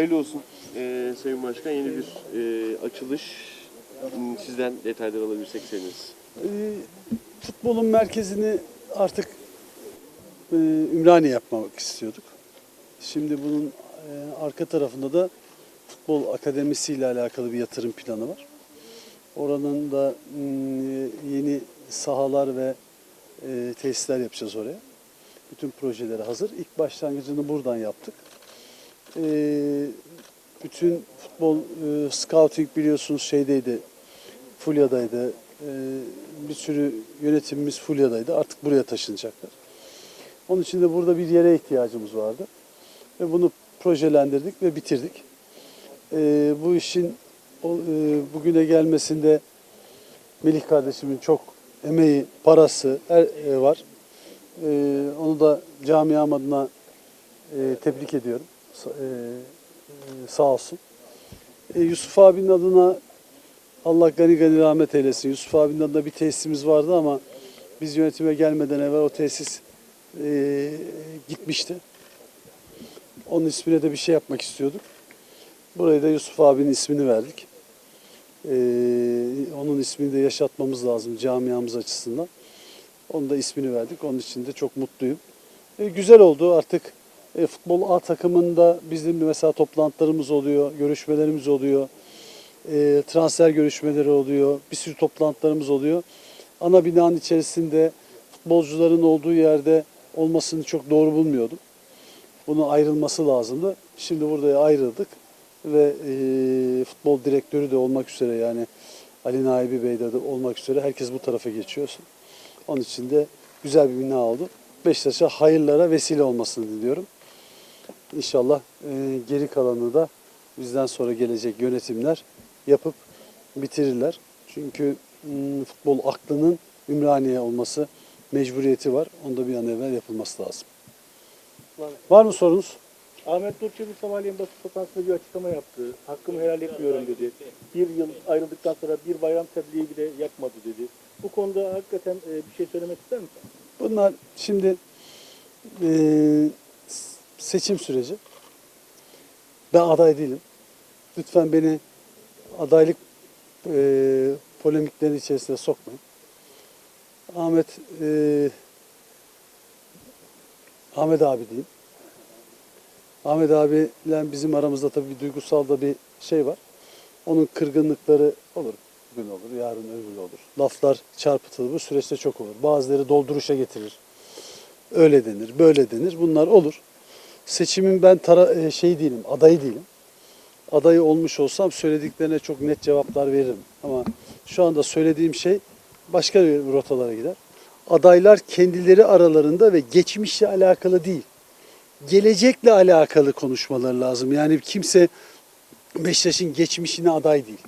Hayırlı olsun ee, Sayın Başkan. Yeni bir ee, açılış. Hmm, Sizden detaylar alabilsek seviniriz. Ee, futbolun merkezini artık e, Ümraniye yapmak istiyorduk. Şimdi bunun e, arka tarafında da futbol akademisi ile alakalı bir yatırım planı var. Oranın da mm, yeni sahalar ve e, tesisler yapacağız oraya. Bütün projeleri hazır. İlk başlangıcını buradan yaptık. E, bütün futbol e, scouting biliyorsunuz şeydeydi, Fulya'daydı. E, bir sürü yönetimimiz Fulya'daydı. Artık buraya taşınacaklar. Onun için de burada bir yere ihtiyacımız vardı. Ve bunu projelendirdik ve bitirdik. E, bu işin o, e, bugüne gelmesinde Melih kardeşimin çok emeği, parası her, e, var. E, onu da camiam adına e, tebrik ediyorum. E, e, sağ olsun. E, Yusuf abinin adına Allah gani gani rahmet eylesin. Yusuf abinin adına bir tesisimiz vardı ama biz yönetime gelmeden evvel o tesis e, gitmişti. Onun ismine de bir şey yapmak istiyorduk. Burayı da Yusuf abinin ismini verdik. E, onun ismini de yaşatmamız lazım camiamız açısından. Onun da ismini verdik. Onun için de çok mutluyum. E, güzel oldu artık. E, futbol A takımında bizim de mesela toplantılarımız oluyor, görüşmelerimiz oluyor e, transfer görüşmeleri oluyor, bir sürü toplantılarımız oluyor. Ana binanın içerisinde futbolcuların olduğu yerde olmasını çok doğru bulmuyordum. Bunun ayrılması lazımdı. Şimdi burada ayrıldık ve e, futbol direktörü de olmak üzere yani Ali Naibi Bey de olmak üzere herkes bu tarafa geçiyorsun. Onun için de güzel bir bina oldu. Beşiktaş'a hayırlara vesile olmasını diliyorum. İnşallah e, geri kalanını da bizden sonra gelecek yönetimler yapıp bitirirler. Çünkü mm, futbol aklının Ümraniye olması mecburiyeti var. Onda bir an evvel yapılması lazım. Var mı sorunuz? Ahmet Nur Çebi sabahleyin basın toplantısında bir açıklama yaptı. Hakkımı helal etmiyorum dedi. Bir yıl ayrıldıktan sonra bir bayram tebliği bile yapmadı dedi. Bu konuda hakikaten e, bir şey söylemek ister misin? Bunlar şimdi eee, seçim süreci. Ben aday değilim. Lütfen beni adaylık eee polemikleri içerisine sokmayın. Ahmet eee, Ahmet abi diyeyim. Ahmet abiyle bizim aramızda tabii bir duygusal da bir şey var. Onun kırgınlıkları olur. Bugün olur, yarın öbür olur. Laflar çarpıtılır. Bu süreçte çok olur. Bazıları dolduruşa getirir. Öyle denir, böyle denir. Bunlar olur. Seçimin ben tara şey değilim, adayı değilim. Adayı olmuş olsam söylediklerine çok net cevaplar veririm. Ama şu anda söylediğim şey başka bir rotalara gider. Adaylar kendileri aralarında ve geçmişle alakalı değil, gelecekle alakalı konuşmaları lazım. Yani kimse Beşiktaş'ın geçmişine aday değil.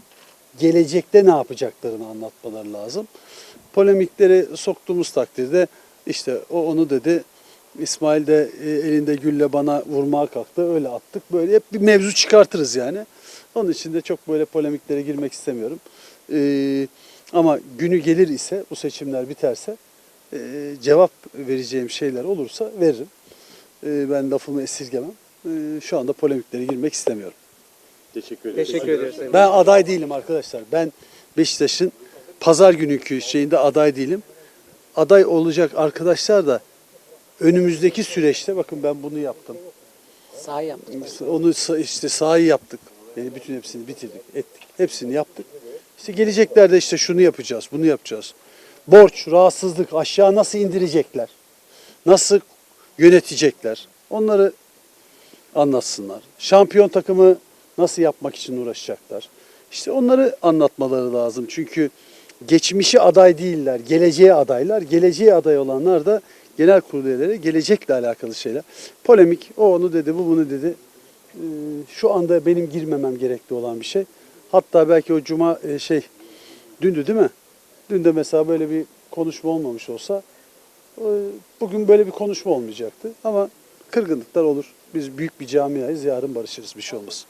Gelecekte ne yapacaklarını anlatmaları lazım. Polemikleri soktuğumuz takdirde işte o onu dedi. İsmail de e, elinde gülle bana vurmaya kalktı. Öyle attık. Böyle hep bir mevzu çıkartırız yani. Onun için de çok böyle polemiklere girmek istemiyorum. Ee, ama günü gelir ise bu seçimler biterse e, cevap vereceğim şeyler olursa veririm. E, ben lafımı esirgemem. E, şu anda polemiklere girmek istemiyorum. Teşekkür ederim. Teşekkür ederiz. Ben aday değilim arkadaşlar. Ben Beşiktaş'ın pazar günkü şeyinde aday değilim. Aday olacak arkadaşlar da önümüzdeki süreçte bakın ben bunu yaptım. Sağ yaptık. Onu işte sahayı yaptık. Yani bütün hepsini bitirdik, ettik. Hepsini yaptık. İşte geleceklerde işte şunu yapacağız, bunu yapacağız. Borç, rahatsızlık aşağı nasıl indirecekler? Nasıl yönetecekler? Onları anlatsınlar. Şampiyon takımı nasıl yapmak için uğraşacaklar? İşte onları anlatmaları lazım. Çünkü geçmişi aday değiller, geleceğe adaylar. Geleceğe aday olanlar da genel kurul üyeleri gelecekle alakalı şeyler. Polemik, o onu dedi, bu bunu dedi. Ee, Şu anda benim girmemem gerekli olan bir şey. Hatta belki o cuma e, şey, dündü değil mi? Dün de mesela böyle bir konuşma olmamış olsa e, bugün böyle bir konuşma olmayacaktı. Ama kırgınlıklar olur. Biz büyük bir camiayız, yarın barışırız, bir şey olmaz.